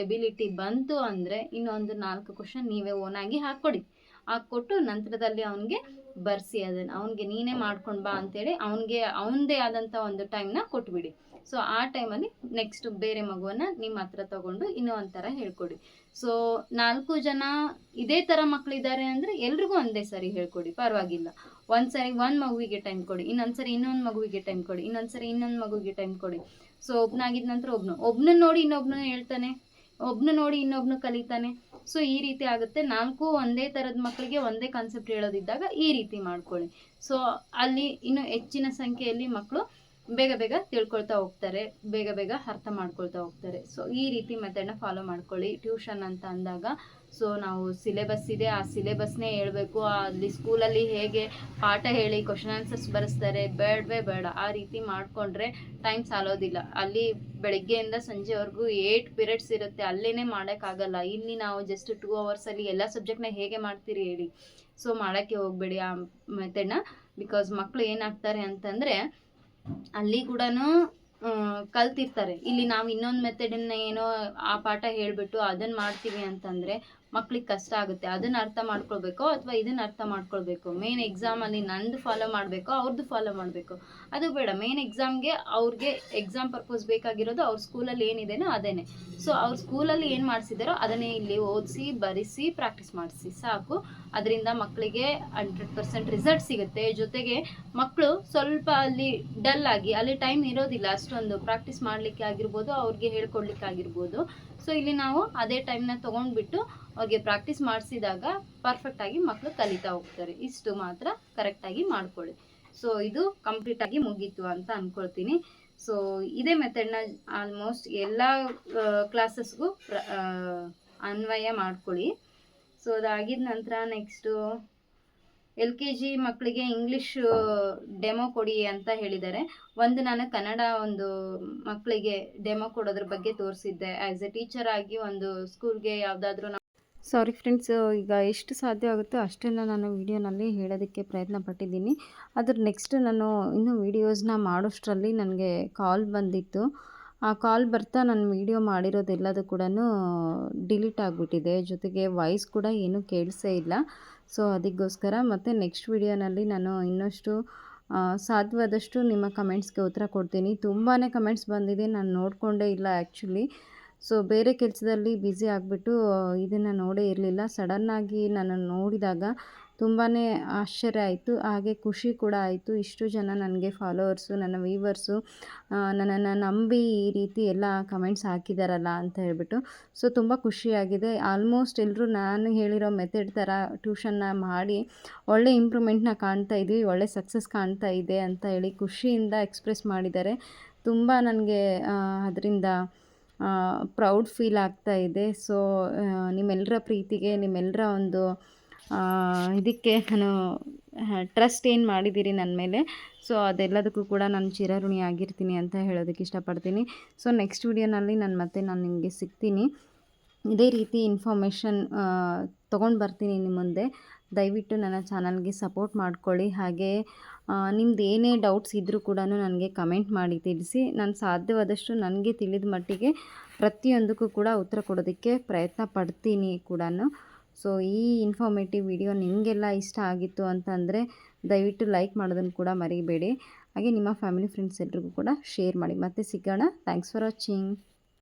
Speaker 1: ಎಬಿಲಿಟಿ ಬಂತು ಅಂದರೆ ಇನ್ನೊಂದು ನಾಲ್ಕು ಕ್ವಶನ್ ನೀವೇ ಓನಾಗಿ ಹಾಕ್ಕೊಡಿ ಹಾಕ್ಕೊಟ್ಟು ನಂತರದಲ್ಲಿ ಅವನಿಗೆ ಬರ್ಸಿ ಅದನ್ನು. ಅವನಿಗೆ ನೀನೇ ಮಾಡ್ಕೊಂಡು ಬಾ ಅಂತೇಳಿ ಅವನಿಗೆ, ಅವನದೇ ಆದಂಥ ಒಂದು ಟೈಮ್ನ ಕೊಟ್ಬಿಡಿ. ಸೊ ಆ ಟೈಮಲ್ಲಿ ನೆಕ್ಸ್ಟ್ ಬೇರೆ ಮಗುವನ್ನು ನಿಮ್ಮ ಹತ್ರ ತಗೊಂಡು ಇನ್ನೂ ಒಂಥರ ಹೇಳ್ಕೊಡಿ. ಸೊ ನಾಲ್ಕು ಜನ ಇದೇ ಥರ ಮಕ್ಕಳಿದ್ದಾರೆ ಅಂದರೆ ಎಲ್ರಿಗೂ ಒಂದೇ ಸರಿ ಹೇಳ್ಕೊಡಿ. ಪರವಾಗಿಲ್ಲ. ಒಂದು ಸರಿ ಒಂದು ಮಗುವಿಗೆ ಟೈಮ್ ಕೊಡಿ. ಇನ್ನೊಂದು ಸರಿ ಇನ್ನೊಂದು ಮಗುವಿಗೆ ಟೈಮ್ ಕೊಡಿ. ಇನ್ನೊಂದು ಸರಿ ಇನ್ನೊಂದು ಮಗುವಿಗೆ ಟೈಮ್ ಕೊಡಿ. ಸೊ ಒಬ್ನಾಗಿದ್ದ ನಂತರ ಒಬ್ನು. ಒಬ್ನ ನೋಡಿ ಇನ್ನೊಬ್ನ ಹೇಳ್ತಾನೆ. ಒಬ್ನ ನೋಡಿ ಇನ್ನೊಬ್ನು ಕಲಿತಾನೆ. ಸೊ ಈ ರೀತಿ ಆಗುತ್ತೆ. ನಾಲ್ಕು ಒಂದೇ ಥರದ ಮಕ್ಕಳಿಗೆ ಒಂದೇ ಕಾನ್ಸೆಪ್ಟ್ ಹೇಳೋದಿದ್ದಾಗ ಈ ರೀತಿ ಮಾಡ್ಕೊಳ್ಳಿ. ಸೊ ಅಲ್ಲಿ ಇನ್ನು ಹೆಚ್ಚಿನ ಸಂಖ್ಯೆಯಲ್ಲಿ ಮಕ್ಕಳು ಬೇಗ ಬೇಗ ತಿಳ್ಕೊಳ್ತಾ ಹೋಗ್ತಾರೆ. ಬೇಗ ಬೇಗ ಅರ್ಥ ಮಾಡ್ಕೊಳ್ತಾ ಹೋಗ್ತಾರೆ. ಸೊ ಈ ರೀತಿ ಮೆಥಡ್ನ ಫಾಲೋ ಮಾಡ್ಕೊಳ್ಳಿ. ಟ್ಯೂಷನ್ ಅಂತ ಅಂದಾಗ ಸೊ ನಾವು ಸಿಲೆಬಸ್ ಇದೆ. ಆ ಸಿಲೆಬಸ್ನೇ ಹೇಳಬೇಕು. ಅಲ್ಲಿ ಸ್ಕೂಲಲ್ಲಿ ಹೇಗೆ ಪಾಠ ಹೇಳಿ ಕ್ವಶನ್ ಆನ್ಸರ್ಸ್ ಬರೆಸ್ತಾರೆ, ಬೇಡವೇ ಬೇಡ. ಆ ರೀತಿ ಮಾಡಿಕೊಂಡ್ರೆ ಟೈಮ್ ಸಾಲೋದಿಲ್ಲ. ಅಲ್ಲಿ ಬೆಳಗ್ಗೆಯಿಂದ ಸಂಜೆವರೆಗೂ ಏಟ್ ಪೀರಿಯಡ್ಸ್ ಇರುತ್ತೆ. ಅಲ್ಲೇ ಮಾಡೋಕ್ಕಾಗಲ್ಲ. ಇಲ್ಲಿ ನಾವು ಜಸ್ಟ್ ಟೂ ಅವರ್ಸಲ್ಲಿ ಎಲ್ಲ ಸಬ್ಜೆಕ್ಟ್ನ ಹೇಗೆ ಮಾಡ್ತೀರಿ ಹೇಳಿ. ಸೊ ಮಾಡೋಕ್ಕೆ ಹೋಗಬೇಡಿ ಆ ಮೆಥಡ್ನ ಬಿಕಾಸ್ ಮಕ್ಕಳು ಏನಾಗ್ತಾರೆ ಅಂತಂದರೆ, ಅಲ್ಲಿ ಕೂಡ ಕಲ್ತಿರ್ತಾರೆ. ಇಲ್ಲಿ ನಾವು ಇನ್ನೊಂದು ಮೆಥಡನ್ನ ಏನೋ ಆ ಪಾಠ ಹೇಳ್ಬಿಟ್ಟು ಅದನ್ನು ಮಾಡ್ತೀವಿ ಅಂತಂದರೆ ಮಕ್ಳಿಗೆ ಕಷ್ಟ ಆಗುತ್ತೆ. ಅದನ್ನ ಅರ್ಥ ಮಾಡ್ಕೊಳ್ಬೇಕು ಅಥವಾ ಇದನ್ನ ಅರ್ಥ ಮಾಡ್ಕೊಳ್ಬೇಕು? ಮೇನ್ ಎಕ್ಸಾಮಲ್ಲಿ ನಂದು ಫಾಲೋ ಮಾಡಬೇಕೋ? ಅವ್ರದ್ದು ಫಾಲೋ ಮಾಡಬೇಕು? ಅದು ಬೇಡ. ಮೇನ್ ಎಕ್ಸಾಮ್ಗೆ ಅವ್ರಿಗೆ ಎಕ್ಸಾಮ್ ಪರ್ಪಸ್ ಬೇಕಾಗಿರೋದು ಅವ್ರ ಸ್ಕೂಲಲ್ಲಿ ಏನಿದೆನೋ ಅದೇನೆ ಸೊ ಅವ್ರ ಸ್ಕೂಲಲ್ಲಿ ಏನು ಮಾಡಿಸಿದಾರೋ ಅದನ್ನೇ ಇಲ್ಲಿ ಓದಿಸಿ, ಬರೆಸಿ ಪ್ರಾಕ್ಟೀಸ್ ಮಾಡಿಸಿ. ಸಾಕು. ಅದರಿಂದ ಮಕ್ಕಳಿಗೆ ಹಂಡ್ರೆಡ್ ಪರ್ಸೆಂಟ್ ರಿಸಲ್ಟ್ ಸಿಗುತ್ತೆ. ಜೊತೆಗೆ ಮಕ್ಕಳು ಸ್ವಲ್ಪ ಅಲ್ಲಿ ಡಲ್ ಆಗಿ, ಅಲ್ಲಿ ಟೈಮ್ ಇರೋದಿಲ್ಲ. ಅಷ್ಟೊಂದು ಪ್ರಾಕ್ಟೀಸ್ ಮಾಡಲಿಕ್ಕೆ ಆಗಿರ್ಬೋದು, ಅವ್ರಿಗೆ ಹೇಳ್ಕೊಡ್ಲಿಕ್ಕೆ ಆಗಿರ್ಬೋದು. ಸೊ ಇಲ್ಲಿ ನಾವು ಅದೇ ಟೈಮ್ನ ತೊಗೊಂಡ್ಬಿಟ್ಟು ಅವ್ರಿಗೆ ಪ್ರಾಕ್ಟೀಸ್ ಮಾಡಿಸಿದಾಗ ಪರ್ಫೆಕ್ಟಾಗಿ ಮಕ್ಕಳು ಕಲಿತಾ ಹೋಗ್ತಾರೆ. ಇಷ್ಟು ಮಾತ್ರ ಕರೆಕ್ಟಾಗಿ ಮಾಡ್ಕೊಳ್ಳಿ. ಸೊ ಇದು ಕಂಪ್ಲೀಟಾಗಿ ಮುಗೀತು ಅಂತ ಅಂದ್ಕೊಳ್ತೀನಿ ಸೊ ಇದೇ ಮೆಥಡ್ನ ಆಲ್ಮೋಸ್ಟ್ ಎಲ್ಲ ಕ್ಲಾಸಸ್ಗೂ ಅನ್ವಯ ಮಾಡ್ಕೊಳ್ಳಿ. ಸೊ ಅದಾಗಿದ ನಂತರ ನೆಕ್ಸ್ಟು ಎಲ್ ಕೆ ಜಿ ಮಕ್ಕಳಿಗೆ ಇಂಗ್ಲೀಷ್ ಡೆಮೋ ಕೊಡಿ ಅಂತ ಹೇಳಿದ್ದಾರೆ. ಒಂದು ನಾನು ಕನ್ನಡ ಒಂದು ಮಕ್ಕಳಿಗೆ ಡೆಮೋ ಕೊಡೋದ್ರ ಬಗ್ಗೆ ತೋರಿಸಿದ್ದೆ. ಆ್ಯಸ್ ಎ ಟೀಚರ್ ಆಗಿ ಒಂದು ಸ್ಕೂಲ್ಗೆ ಯಾವುದಾದ್ರೂ ಸಾರಿ ಫ್ರೆಂಡ್ಸ್ ಈಗ ಎಷ್ಟು ಸಾಧ್ಯ ಆಗುತ್ತೋ ಅಷ್ಟೆಲ್ಲ ನಾನು ವೀಡಿಯೋನಲ್ಲಿ ಹೇಳೋದಕ್ಕೆ ಪ್ರಯತ್ನ ಪಟ್ಟಿದ್ದೀನಿ. ಅದ್ರ ನೆಕ್ಸ್ಟ್ ನಾನು ಇನ್ನೂ ವೀಡಿಯೋಸ್ನ ಮಾಡೋಷ್ಟರಲ್ಲಿ ನನಗೆ ಕಾಲ್ ಬಂದಿತ್ತು. ಆ ಕಾಲ್ ಬರ್ತಾ ನಾನು ವೀಡಿಯೋ ಮಾಡಿರೋದೆಲ್ಲದು ಕೂಡ ಡಿಲೀಟ್ ಆಗಿಬಿಟ್ಟಿದೆ. ಜೊತೆಗೆ ವಾಯ್ಸ್ ಕೂಡ ಏನೂ ಕೇಳಿಸೇ ಇಲ್ಲ. ಸೊ ಅದಕ್ಕೋಸ್ಕರ ಮತ್ತು ನೆಕ್ಸ್ಟ್ ವೀಡಿಯೋನಲ್ಲಿ ನಾನು ಇನ್ನಷ್ಟು ಸಾಧ್ಯವಾದಷ್ಟು ನಿಮ್ಮ ಕಮೆಂಟ್ಸ್ಗೆ ಉತ್ತರ ಕೊಡ್ತೀನಿ. ತುಂಬಾ ಕಮೆಂಟ್ಸ್ ಬಂದಿದೆ. ನಾನು ನೋಡಿಕೊಂಡೇ ಇಲ್ಲ ಆ್ಯಕ್ಚುಲಿ ಸೊ ಬೇರೆ ಕೆಲಸದಲ್ಲಿ ಬ್ಯುಸಿ ಆಗಿಬಿಟ್ಟು ಇದನ್ನು ನೋಡೇ ಇರಲಿಲ್ಲ. ಸಡನ್ನಾಗಿ ನಾನು ನೋಡಿದಾಗ ತುಂಬಾ ಆಶ್ಚರ್ಯ ಆಯಿತು. ಹಾಗೆ ಖುಷಿ ಕೂಡ ಆಯಿತು. ಇಷ್ಟು ಜನ ನನಗೆ ಫಾಲೋವರ್ಸು ನನ್ನ ವೀವರ್ಸು ನನ್ನನ್ನು ನಂಬಿ ಈ ರೀತಿ ಎಲ್ಲ ಕಮೆಂಟ್ಸ್ ಹಾಕಿದಾರಲ್ಲ ಅಂತ ಹೇಳ್ಬಿಟ್ಟು. ಸೊ ತುಂಬ ಖುಷಿಯಾಗಿದೆ. ಆಲ್ಮೋಸ್ಟ್ ಎಲ್ಲರೂ ನಾನು ಹೇಳಿರೋ ಮೆಥಡ್ ಥರ ಟ್ಯೂಷನ್ನ ಮಾಡಿ ಒಳ್ಳೆ ಇಂಪ್ರೂವ್ಮೆಂಟ್ನ ಕಾಣ್ತಾ ಇದ್ವಿ, ಒಳ್ಳೆ ಸಕ್ಸಸ್ ಕಾಣ್ತಾ ಇದೆ ಅಂತ ಹೇಳಿ ಖುಷಿಯಿಂದ ಎಕ್ಸ್ಪ್ರೆಸ್ ಮಾಡಿದ್ದಾರೆ. ತುಂಬ ನನಗೆ ಅದರಿಂದ ಪ್ರೌಡ್ ಫೀಲ್ ಆಗ್ತಾ ಇದೆ. ಸೊ ನಿಮ್ಮೆಲ್ಲರ ಪ್ರೀತಿಗೆ ನಿಮ್ಮೆಲ್ಲರ ಒಂದು ಇದಕ್ಕೆ ನಾನು ಟ್ರಸ್ಟ್ ಏನು ಮಾಡಿದ್ದೀರಿ ನನ್ನ ಮೇಲೆ? ಸೊ ಅದೆಲ್ಲದಕ್ಕೂ ಕೂಡ ನಾನು ಚಿರಋಣಿ ಆಗಿರ್ತೀನಿ ಅಂತ ಹೇಳೋದಕ್ಕೆ ಇಷ್ಟಪಡ್ತೀನಿ. ಸೊ ನೆಕ್ಸ್ಟ್ ವಿಡಿಯೋನಲ್ಲಿ ನಾನು ಮತ್ತೆ ನಾನು ನಿಮಗೆ ಸಿಗ್ತೀನಿ. ಇದೇ ರೀತಿ ಇನ್ಫಾರ್ಮೇಷನ್ ತೊಗೊಂಡು ಬರ್ತೀನಿ ನಿಮ್ಮ ಮುಂದೆ. ದಯವಿಟ್ಟು ನನ್ನ ಚಾನಲ್ಗೆ ಸಪೋರ್ಟ್ ಮಾಡ್ಕೊಳ್ಳಿ. ಹಾಗೆ ನಿಮ್ದು ಏನೇ ಡೌಟ್ಸ್ ಇದ್ದರೂ ಕೂಡ ನನಗೆ ಕಮೆಂಟ್ ಮಾಡಿ ತಿಳಿಸಿ. ನಾನು ಸಾಧ್ಯವಾದಷ್ಟು ನನಗೆ ತಿಳಿದ ಮಟ್ಟಿಗೆ ಪ್ರತಿಯೊಂದಕ್ಕೂ ಕೂಡ ಉತ್ತರ ಕೊಡೋದಕ್ಕೆ ಪ್ರಯತ್ನ ಪಡ್ತೀನಿ ಕೂಡ ಸೊ ಈ ಇನ್ಫಾರ್ಮೇಟಿವ್ ವಿಡಿಯೋ ನಿಮಗೆಲ್ಲ ಇಷ್ಟ ಆಗಿತ್ತು ಅಂತಂದರೆ ದಯವಿಟ್ಟು ಲೈಕ್ ಮಾಡೋದನ್ನು ಕೂಡ ಮರಿಬೇಡಿ. ಹಾಗೆ ನಿಮ್ಮ ಫ್ಯಾಮಿಲಿ ಫ್ರೆಂಡ್ಸ್ ಎಲ್ರಿಗೂ ಕೂಡ ಶೇರ್ ಮಾಡಿ. ಮತ್ತೆ ಸಿಗೋಣ. Thanks for watching